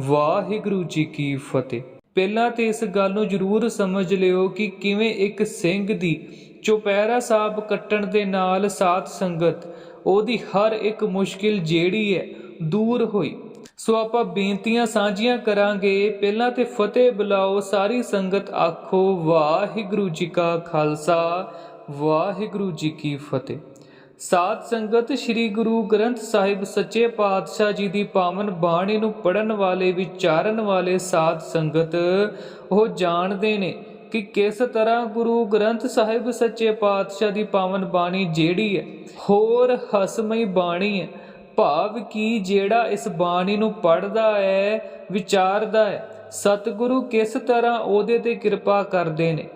ਵਾਹਿਗੁਰੂ ਜੀ ਕੀ ਫਤਿਹ। ਪਹਿਲਾਂ ਤੇ ਇਸ ਗੱਲ ਨੂੰ ਜ਼ਰੂਰ ਸਮਝ ਲਿਓ ਕਿ ਕਿਵੇਂ ਇੱਕ ਸਿੰਘ ਦੀ ਚੁਪਹਿਰਾ ਸਾਹਿਬ ਕੱਟਣ ਦੇ ਨਾਲ ਸਾਥ ਸੰਗਤ, ਉਹਦੀ ਹਰ ਇੱਕ ਮੁਸ਼ਕਿਲ ਜਿਹੜੀ ਹੈ, ਦੂਰ ਹੋਈ। ਸੋ ਆਪਾਂ ਬੇਨਤੀਆਂ ਸਾਂਝੀਆਂ ਕਰਾਂਗੇ, ਪਹਿਲਾਂ ਤੇ ਫਤਿਹ ਬੁਲਾਓ, ਸਾਰੀ ਸੰਗਤ ਆਖੋ, ਵਾਹਿਗੁਰੂ ਜੀ ਕਾ ਖਾਲਸਾ, ਵਾਹਿਗੁਰੂ ਜੀ ਕੀ ਫਤਿਹ। ਸਾਧ ਸੰਗਤ ਸ੍ਰੀ ਗੁਰੂ ਗ੍ਰੰਥ ਸਾਹਿਬ ਸੱਚੇ ਪਾਤਸ਼ਾਹ ਜੀ ਦੀ ਪਾਵਨ ਬਾਣੀ ਨੂੰ ਪੜਨ ਵਾਲੇ, ਵਿਚਾਰਨ ਵਾਲੇ ਸਾਧ ਸੰਗਤ, ਉਹ ਜਾਣਦੇ ਨੇ ਕਿ ਕਿਸ ਤਰ੍ਹਾਂ ਗੁਰੂ ਗ੍ਰੰਥ ਸਾਹਿਬ ਸੱਚੇ ਪਾਤਸ਼ਾਹ ਦੀ ਪਾਵਨ ਬਾਣੀ ਜਿਹੜੀ ਹੈ, ਹੋਰ ਹਸਮਈ ਬਾਣੀ ਹੈ। ਭਾਵ ਕਿ ਜਿਹੜਾ ਇਸ ਬਾਣੀ ਨੂੰ ਪੜਦਾ ਹੈ, ਵਿਚਾਰਦਾ ਹੈ, ਸਤਿਗੁਰੂ ਕਿਸ ਤਰ੍ਹਾਂ ਉਹਦੇ ਤੇ ਕਿਰਪਾ ਕਰਦੇ ਨੇ,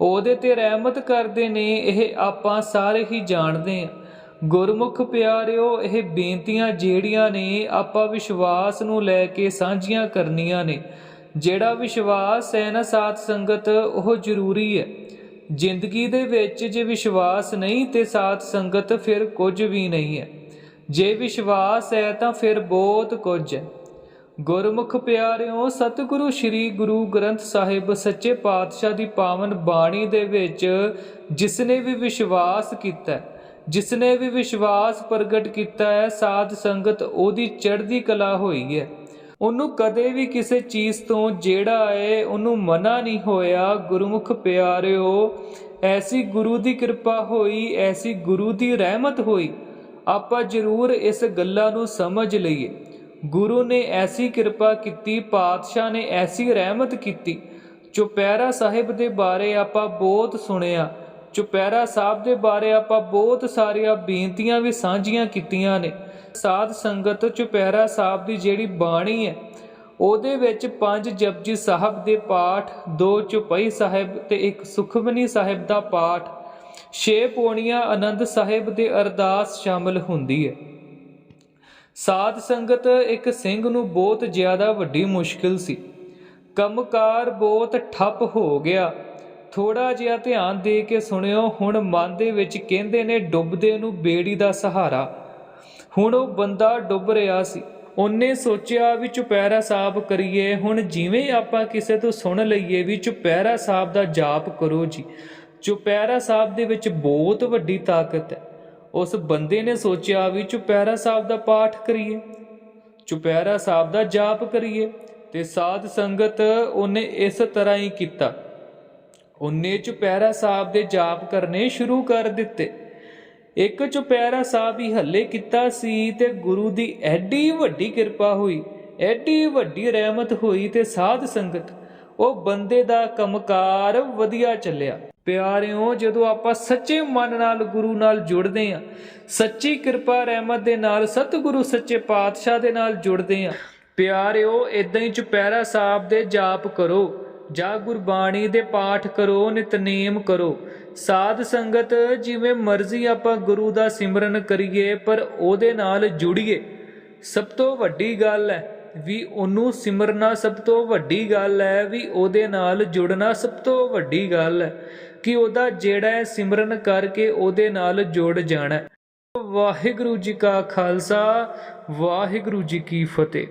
ਉਹਦੇ ਤੇ ਰਹਿਮਤ ਕਰਦੇ ਨੇ, ਇਹ ਆਪਾਂ ਸਾਰੇ ਹੀ ਜਾਣਦੇ ਹਾਂ। ਗੁਰਮੁਖ ਪਿਆਰਿਓ, ਇਹ ਬੇਨਤੀਆਂ ਜਿਹੜੀਆਂ ਨੇ ਆਪਾਂ ਵਿਸ਼ਵਾਸ ਨੂੰ ਲੈ ਕੇ ਸਾਂਝੀਆਂ ਕਰਨੀਆਂ ਨੇ। ਜਿਹੜਾ ਵਿਸ਼ਵਾਸ ਹੈ ਨਾ ਸਾਥ ਸੰਗਤ, ਉਹ ਜ਼ਰੂਰੀ ਹੈ। ਜ਼ਿੰਦਗੀ ਦੇ ਵਿੱਚ ਜੇ ਵਿਸ਼ਵਾਸ ਨਹੀਂ ਤੇ ਸਾਥ ਸੰਗਤ ਫਿਰ ਕੁਝ ਵੀ ਨਹੀਂ ਹੈ। ਜੇ ਵਿਸ਼ਵਾਸ ਹੈ ਤਾਂ ਫਿਰ ਬਹੁਤ ਕੁਝ ਹੈ। ਗੁਰਮੁਖ ਪਿਆਰਿਓ, ਸਤਿਗੁਰੂ ਸ੍ਰੀ ਗੁਰੂ ਗ੍ਰੰਥ ਸਾਹਿਬ ਸੱਚੇ ਪਾਤਸ਼ਾਹ ਦੀ ਪਾਵਨ ਬਾਣੀ ਦੇ ਵਿੱਚ ਜਿਸ ਨੇ ਵੀ ਵਿਸ਼ਵਾਸ ਕੀਤਾ ਜਿਸ ਨੇ ਵੀ ਵਿਸ਼ਵਾਸ ਪ੍ਰਗਟ ਕੀਤਾ ਹੈ, ਸਾਧ ਸੰਗਤ ਉਹਦੀ ਚੜ੍ਹਦੀ ਕਲਾ ਹੋਈ ਹੈ। ਉਹਨੂੰ ਕਦੇ ਵੀ ਕਿਸੇ ਚੀਜ਼ ਤੋਂ ਜਿਹੜਾ ਹੈ ਉਹਨੂੰ ਮਨਾ ਨਹੀਂ ਹੋਇਆ। ਗੁਰਮੁਖ ਪਿਆਰਿਓ, ਐਸੀ ਗੁਰੂ ਦੀ ਕਿਰਪਾ ਹੋਈ, ਐਸੀ ਗੁਰੂ ਦੀ ਰਹਿਮਤ ਹੋਈ। ਆਪਾਂ ਜ਼ਰੂਰ ਇਸ ਗੱਲਾਂ ਨੂੰ ਸਮਝ ਲਈਏ। ਗੁਰੂ ਨੇ ਐਸੀ ਕਿਰਪਾ ਕੀਤੀ, ਪਾਤਸ਼ਾਹ ਨੇ ਐਸੀ ਰਹਿਮਤ ਕੀਤੀ। ਚੁਪਹਿਰਾ ਸਾਹਿਬ ਦੇ ਬਾਰੇ ਆਪਾਂ ਬਹੁਤ ਸੁਣਿਆ। ਚੁਪਹਿਰਾ ਸਾਹਿਬ ਦੇ ਬਾਰੇ ਆਪਾਂ ਬਹੁਤ ਸਾਰੀਆਂ ਬੇਨਤੀਆਂ ਵੀ ਸਾਂਝੀਆਂ ਕੀਤੀਆਂ ਨੇ। ਸਾਧ ਸੰਗਤ ਚੁਪਹਿਰਾ ਸਾਹਿਬ ਦੀ ਜਿਹੜੀ ਬਾਣੀ ਹੈ, ਉਹਦੇ ਵਿੱਚ ਪੰਜ ਜਪਜੀ ਸਾਹਿਬ ਦੇ ਪਾਠ, ਦੋ ਚੁਪਈ ਸਾਹਿਬ ਤੇ ਇੱਕ ਸੁਖਮਨੀ ਸਾਹਿਬ ਦਾ ਪਾਠ, ਛੇ ਪੌਣੀਆਂ ਆਨੰਦ ਸਾਹਿਬ ਦੇ ਅਰਦਾਸ ਸ਼ਾਮਲ ਹੁੰਦੀ ਹੈ। ਸਾਧ ਸੰਗਤ ਇੱਕ ਸਿੰਘ ਨੂੰ ਬਹੁਤ ਜ਼ਿਆਦਾ ਵੱਡੀ ਮੁਸ਼ਕਿਲ ਸੀ। ਕੰਮਕਾਰ ਬਹੁਤ ਠੱਪ ਹੋ ਗਿਆ। ਥੋੜਾ ਜਿਹਾ ਧਿਆਨ ਦੇ ਕੇ ਸੁਣਿਓ, ਹੁਣ ਮਨ ਦੇ ਵਿੱਚ ਕਹਿੰਦੇ ਨੇ ਡੁੱਬਦੇ ਨੂੰ ਬੇੜੀ ਦਾ ਸਹਾਰਾ। ਹੁਣ ਉਹ ਬੰਦਾ ਡੁੱਬ ਰਿਹਾ ਸੀ। ਉਹਨੇ ਸੋਚਿਆ ਵੀ ਚੁਪਹਿਰਾ ਸਾਹਿਬ ਕਰੀਏ, ਹੁਣ ਜਿਵੇਂ ਆਪਾਂ ਕਿਸੇ ਤੋਂ ਸੁਣ ਲਈਏ ਵੀ ਚੁਪਹਿਰਾ ਸਾਹਿਬ ਦਾ ਜਾਪ ਕਰੋ ਜੀ। ਚੁਪਹਿਰਾ ਸਾਹਿਬ ਦੇ ਵਿੱਚ ਬਹੁਤ ਵੱਡੀ ਤਾਕਤ ਹੈ। ਉਸ ਬੰਦੇ ਨੇ ਸੋਚਿਆ ਵੀ ਚੁਪਹਿਰਾ ਸਾਹਿਬ ਦਾ ਪਾਠ ਕਰੀਏ, ਚੁਪਹਿਰਾ ਸਾਹਿਬ ਦਾ ਜਾਪ ਕਰੀਏ, ਤੇ ਸਾਧ ਸੰਗਤ ਉਹਨੇ ਇਸ ਤਰ੍ਹਾਂ ਹੀ ਕੀਤਾ। ਉਹਨੇ ਚੁਪਹਿਰਾ ਸਾਹਿਬ ਦੇ ਜਾਪ ਕਰਨੇ ਸ਼ੁਰੂ ਕਰ ਦਿੱਤੇ। ਇੱਕ ਚੁਪਹਿਰਾ ਸਾਹਿਬ ਹੀ ਹੱਲੇ ਕੀਤਾ ਸੀ ਤੇ ਗੁਰੂ ਦੀ ਐਡੀ ਵੱਡੀ ਕਿਰਪਾ ਹੋਈ, ਐਡੀ ਵੱਡੀ ਰਹਿਮਤ ਹੋਈ ਤੇ ਸਾਧ ਸੰਗਤ, ਉਹ ਬੰਦੇ ਦਾ ਕੰਮਕਾਰ ਵਧੀਆ ਚੱਲਿਆ। ਪਿਆਰਿਓ, ਜਦੋਂ ਆਪਾਂ ਸੱਚੇ ਮਨ ਨਾਲ ਗੁਰੂ ਨਾਲ ਜੁੜਦੇ ਹਾਂ ਸੱਚੀ ਕਿਰਪਾ ਰਹਿਮਤ ਦੇ ਨਾਲ, ਸਤਿਗੁਰੂ ਸੱਚੇ ਪਾਤਸ਼ਾਹ ਦੇ ਨਾਲ ਜੁੜਦੇ ਹਾਂ ਪਿਆਰਿਓ ਇਦਾਂ ਹੀ ਚੁਪਹਿਰਾ ਸਾਹਿਬ ਦੇ ਜਾਪ ਕਰੋ। ਜਾਂ ਗੁਰਬਾਣੀ ਦੇ ਪਾਠ ਕਰੋ ਨਿਤਨੇਮ ਕਰੋ। ਸਾਧ ਸੰਗਤ ਜਿਵੇਂ ਮਰਜ਼ੀ ਆਪਾਂ ਗੁਰੂ ਦਾ ਸਿਮਰਨ ਕਰੀਏ, ਪਰ ਉਹਦੇ ਨਾਲ ਜੁੜੀਏ। ਸਭ ਤੋਂ ਵੱਡੀ ਗੱਲ ਹੈ ਵੀ ਉਹਨੂੰ ਸਿਮਰਨਾ ਸਭ ਤੋਂ ਵੱਡੀ ਗੱਲ ਹੈ, ਵੀ ਉਹਦੇ ਨਾਲ ਜੁੜਨਾ ਸਭ ਤੋਂ ਵੱਡੀ ਗੱਲ ਹੈ, ਕਿ ਉਹਦਾ ਜਿਹੜਾ ਹੈ ਸਿਮਰਨ ਕਰਕੇ ਉਹਦੇ ਨਾਲ ਜੁੜ ਜਾਣਾ ਵਾਹਿਗੁਰੂ ਜੀ ਕਾ ਖਾਲਸਾ, ਵਾਹਿਗੁਰੂ ਜੀ ਕੀ ਫਤਿਹ।